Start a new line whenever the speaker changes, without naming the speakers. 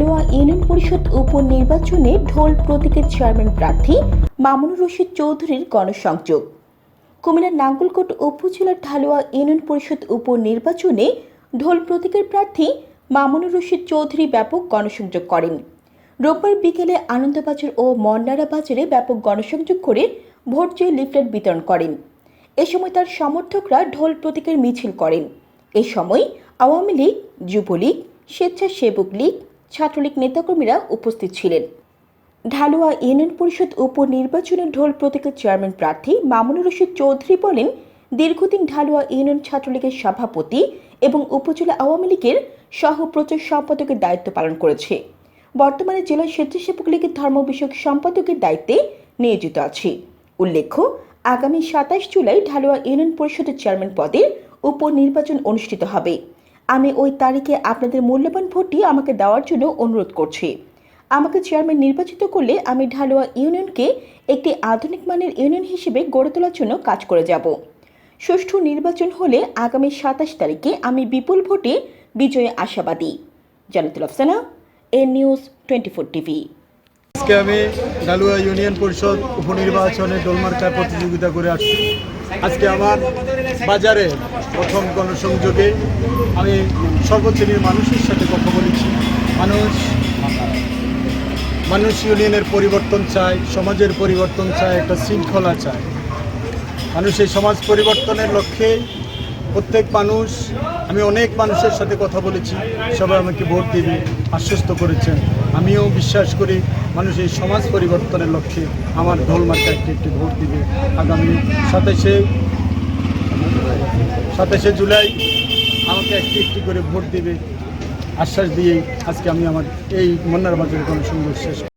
Dhalua union পরিষদ উপনির্বাচনে ঢোল প্রতীকের চেয়ারম্যান প্রার্থী মামুনুর রশিদ চৌধুরীর গণসংযোগ। কুমিল্লার নাঙ্গলকোট উপজেলার ঢালুয়া ইউনিয়ন পরিষদ উপনির্বাচনে ঢোল প্রতীকের প্রার্থী মামুনুর রশিদ চৌধুরী ব্যাপক গণসংযোগ করেন। রোববার বিকেলে আনন্দবাজার ও মন্নারা বাজারে ব্যাপক গণসংযোগ করে ভোট চেয়ে লিফলেট বিতরণ করেন। এ সময় তার সমর্থকরা ঢোল প্রতীকের মিছিল করেন। এ সময় আওয়ামী লীগ, যুবলীগ, স্বেচ্ছাসেবক লীগ ছাত্রলীগ নেতাকর্মীরা উপস্থিত ছিলেন। ঢালুয়া ইউনিয়ন পরিষদ উপনির্বাচনে ঢোল প্রতীকের চেয়ারম্যান প্রার্থী মামুনুর রশিদ চৌধুরী বলেন, দীর্ঘদিন ঢালুয়া ইউনিয়ন ছাত্রলীগের সভাপতি এবং উপজেলা আওয়ামী লীগের সহ প্রচার সম্পাদকের দায়িত্ব পালন করেছে। বর্তমানে জেলা স্বেচ্ছাসেবক লীগের ধর্ম বিষয়ক সম্পাদকের দায়িত্বে নিয়োজিত আছে। উল্লেখ্য, আগামী সাতাশ জুলাই ঢালুয়া ইউনিয়ন পরিষদের চেয়ারম্যান পদের উপনির্বাচন অনুষ্ঠিত হবে। আমি ওই তারিখে আপনাদের মূল্যবান ভোটটি আমাকে দেওয়ার জন্য অনুরোধ করছি। আমাকে চেয়ারম্যান নির্বাচিত করলে আমি ঢালুয়া ইউনিয়নকে একটি আধুনিক মানের ইউনিয়ন হিসেবে গড়ে তোলার জন্য কাজ করে যাব। সুষ্ঠু নির্বাচন হলে আগামী সাতাশ তারিখে আমি বিপুল ভোটে বিজয়ে আশাবাদী। Jannatul Afsana, A news twenty four TV.
আজকে আমি ডালুয়া ইউনিয়ন পরিষদ উপনির্বাচনে ডোলমার্কায় প্রতিযোগিতা করে আসছি। আজকে আমার বাজারে প্রথম গণসংযোগে আমি সর্বশ্রেণীর মানুষের সাথে কথা বলেছি। মানুষ মানুষ ইউনিয়নের পরিবর্তন চায়, সমাজের পরিবর্তন চায়, একটা শৃঙ্খলা চায়। মানুষ এই সমাজ পরিবর্তনের লক্ষ্যে প্রত্যেক মানুষ, আমি অনেক মানুষের সাথে কথা বলেছি, সবাই আমাকে ভোট দেবে আশ্বস্ত করেছেন। আমিও বিশ্বাস করি মানুষ এই সমাজ পরিবর্তনের লক্ষ্যে আমার ঢোলমার্কা একটি একটি ভোট দিবে। আগামী সাতাশে সাতাশে জুলাই আমাকে একটি একটি করে ভোট দেবে। আশ্বাস দিয়ে আজকে আমি আমার এই মন্নার বাজারের সুন্দর শেষ